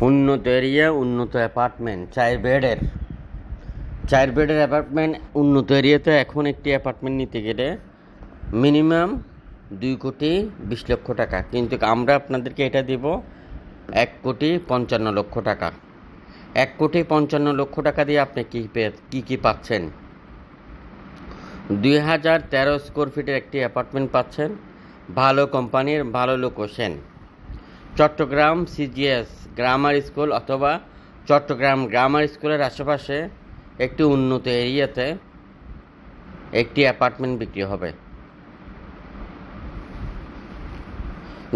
উন্নত এরিয়া, উন্নত অ্যাপার্টমেন্ট, চার বেডের। চার বেডের অ্যাপার্টমেন্ট, উন্নত এরিয়াতে এখন একটি অ্যাপার্টমেন্ট নিতে গেলে মিনিমাম দুই কোটি বিশ লক্ষ টাকা। কিন্তু আমরা আপনাদেরকে এটা দিব এক কোটি পঞ্চান্ন লক্ষ টাকা। এক কোটি পঞ্চান্ন লক্ষ টাকা দিয়ে আপনি কী পেয়ে কী কী পাচ্ছেন? দুই হাজার তেরো স্কোয়ার ফিটের একটি অ্যাপার্টমেন্ট পাচ্ছেন। ভালো কোম্পানির, ভালো location. Chattogram CGS grammar school অথবা চট্টগ্রাম গ্রামার স্কুলের আশেপাশে একটি উন্নত এরিয়াতে একটি অ্যাপার্টমেন্ট বিক্রি হবে।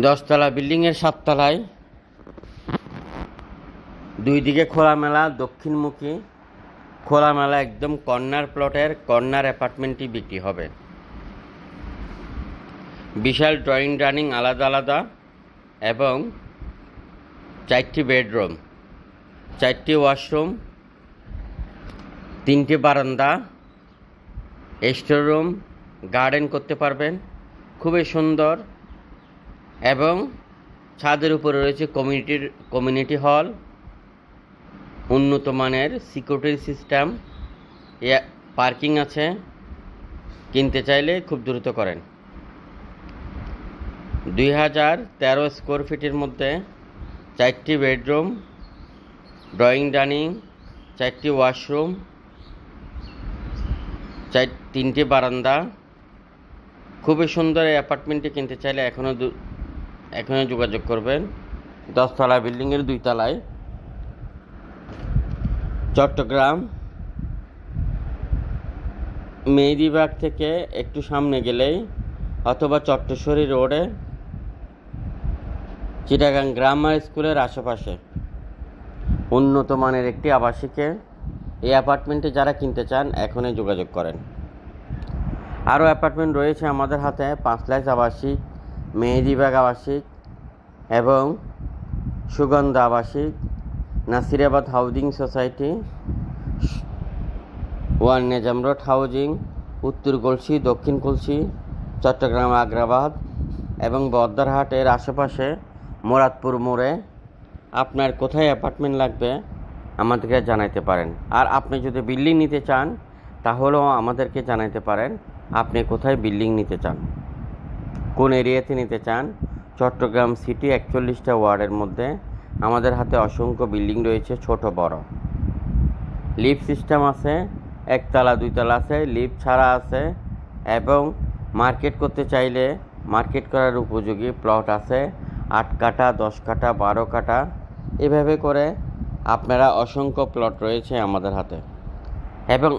দশতলা বিল্ডিংয়ের সাততলায় দুই দিকে খোলামেলা, দক্ষিণমুখী, খোলামেলা একদম কর্নার প্লটের কর্নার অ্যাপার্টমেন্টটি বিক্রি হবে। বিশাল ড্রয়িং ডাইনিং আলাদা আলাদা এবং চারটি বেডরুম, চারটি ওয়াশরুম, তিনটি বারান্দা স্টোর রুম গার্ডেন করতে পারবেন, খুবই সুন্দর এবং ছাদের উপরে রয়েছে কমিউনিটির, কমিউনিটি হল উন্নত মানের সিকিউরিটি সিস্টেম পার্কিং আছে, কিনতে চাইলে খুব দ্রুত করেন। দুই হাজার তেরো স্কোয়ার ফিটের মধ্যে চারটি বেডরুম ড্রয়িং ডাইনিং চারটি ওয়াশরুম চার, তিনটি বারান্দা। খুবই সুন্দর এই অ্যাপার্টমেন্টটি কিনতে চাইলে এখনও এখনও যোগাযোগ করবেন। দশতলা বিল্ডিংয়ের দুই তলায় চট্টগ্রাম, মেহেদিবাগ থেকে একটু সামনে গেলেই অথবা চট্টশ্বরী রোডে চিটাগাং গ্রামার স্কুলের আশেপাশে। উন্নত মানের একটি আবাসিকে এই অ্যাপার্টমেন্টে যারা কিনতে চান, এখনই যোগাযোগ করেন। আরও অ্যাপার্টমেন্ট রয়েছে আমাদের হাতে, পাঁচলাইশ আবাসিক মেহেদিবাগ আবাসিক এবং সুগন্ধা আবাসিক, Nasirabad housing society, one Nezam road housing, উত্তর কলসি, দক্ষিণ কলসি, চট্টগ্রাম আগ্রাবাদ এবং বদ্দারহাটের আশেপাশে মোরাদপুর মোড়ে আপনার কোথায় অ্যাপার্টমেন্ট লাগবে আমাদেরকে জানাইতে পারেন। আর আপনি যদি বিল্ডিং নিতে চান, তাহলেও আমাদেরকে জানাইতে পারেন আপনি কোথায় বিল্ডিং নিতে চান। কোন এরিয়াতে নিতে চান? চট্টগ্রাম সিটি একচল্লিশটা ওয়ার্ডের মধ্যে আমাদের হাতে অসংখ্য বিল্ডিং রয়েছে, ছোট, বড়। লিফট সিস্টেম আছে, একতলা, দুইতলা আছে লিফট ছাড়া আছে, এবং মার্কেট করতে চাইলে মার্কেট করার উপযোগী প্লট আছে। আট কাটা দশ কাটা বারো কাটা এভাবে করে আপনারা অসংখ্য প্লট রয়েছে আমাদের হাতে। এবং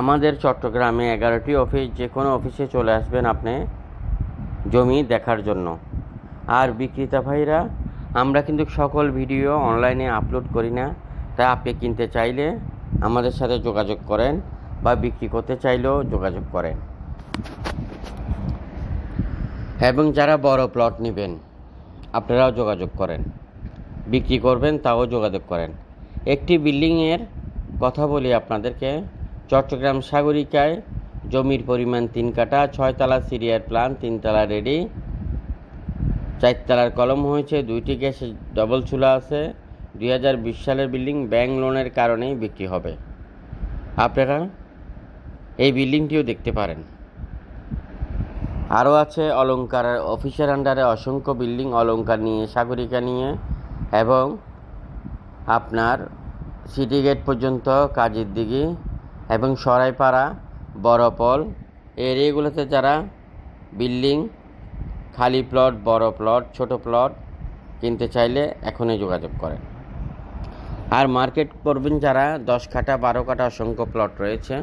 আমাদের চট্টগ্রামে এগারোটি অফিস যে কোনো অফিসে চলে আসবেন আপনি জমি দেখার জন্য। আর বিক্রেতা ভাইরা, আমরা কিন্তু সকল ভিডিও অনলাইনে আপলোড করি না। তাই আপনি কিনতে চাইলে আমাদের সাথে যোগাযোগ করেন বা বিক্রি করতে চাইলেও যোগাযোগ করেন। এবং যারা বড় প্লট নেবেন আপনারাও যোগাযোগ করেন। বিক্রি করবেন, তাও যোগাযোগ করেন। একটি বিল্ডিংয়ের কথা বলি আপনাদেরকে। চট্টগ্রাম সাগরিকায় জমির পরিমাণ তিন কাটা ছয়তলা সিরিয়ার প্ল্যান তিনতলা রেডি। চারতলার কলম হয়েছে, দুইটি গ্যাস ডবল চুলা আছে। দুই হাজার বিশ সালের বিল্ডিং ব্যাংক লোনের কারণেই বিক্রি হবে। আপনারা এই বিল্ডিংটিও দেখতে পারেন। আরও আছে অলঙ্কার অফিসের আন্ডারে অসংখ্য বিল্ডিং অলঙ্কার নিয়ে, সাগরিকা নিয়ে এবং আপনার সিটি গেট পর্যন্ত কাজের দিকে এবং সরাইপাড়া, বড়পল, এই এরিয়াগুলোতে যারা বিল্ডিং, খালি প্লট, বড় প্লট, ছোট প্লট কিনতে চাইলে এখনই যোগাযোগ করেন। আর মার্কেট করবেন যারা, দশ কাটা বারো কাটা অসংখ্য প্লট রয়েছে।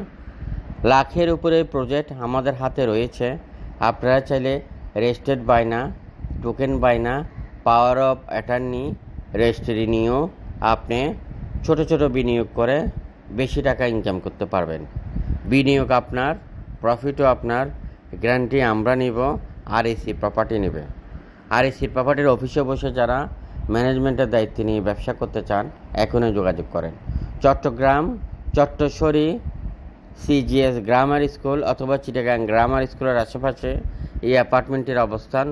লাখের উপরে প্রজেক্ট আমাদের হাতে রয়েছে। আপনারা চাইলে রেজিস্টার্ড বায়না টোকেন বায়না পাওয়ার অফ অ্যাটার্নি রেজিস্ট্রি নিয়েও আপনি ছোট ছোট বিনিয়োগ করে বেশি টাকা ইনকাম করতে পারবেন। বিনিয়োগ আপনার, প্রফিটও আপনার, গ্যারান্টি আমরা নিব আর এসি প্রপার্টি নেবে। আর এসি প্রপার্টির অফিসে বসে যারা ম্যানেজমেন্টের দায়িত্ব নিয়ে ব্যবসা করতে চান, এখনই যোগাযোগ করেন। Chattogram, Chatteshwari CGS grammar school অথবা চিটাগাং গ্রামার স্কুলের আশেপাশে এই অ্যাপার্টমেন্টের অবস্থান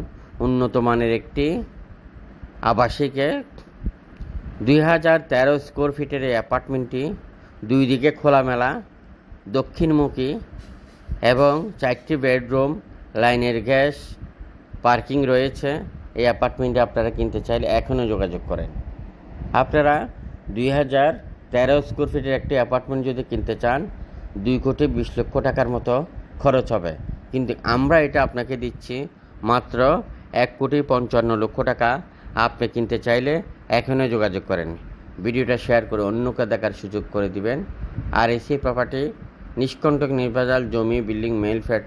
উন্নত মানের একটি আবাসিকে দুই হাজার তেরো স্কোয়ার ফিটের এই অ্যাপার্টমেন্টটি দুই দিকে খোলামেলা, দক্ষিণমুখী এবং চারটি বেডরুম লাইনের গ্যাস পার্কিং রয়েছে। এই অ্যাপার্টমেন্টে আপনারা কিনতে চাইলে এখনও যোগাযোগ করেন। আপনারা দুই হাজার তেরো স্কোয়ার ফিটের একটি অ্যাপার্টমেন্ট যদি কিনতে চান দুই কোটি বিশ লক্ষ টাকার মতো খরচ হবে। কিন্তু আমরা এটা আপনাকে দিচ্ছি মাত্র এক কোটি পঞ্চান্ন লক্ষ টাকা। আপনি কিনতে চাইলে এখনও যোগাযোগ করেন। ভিডিওটা শেয়ার করে অন্যকে দেখার সুযোগ করে দিবেন। আর এসি প্রপার্টি নিষ্কণ্টক নির্বাচাল জমি বিল্ডিং মেল ফ্ল্যাট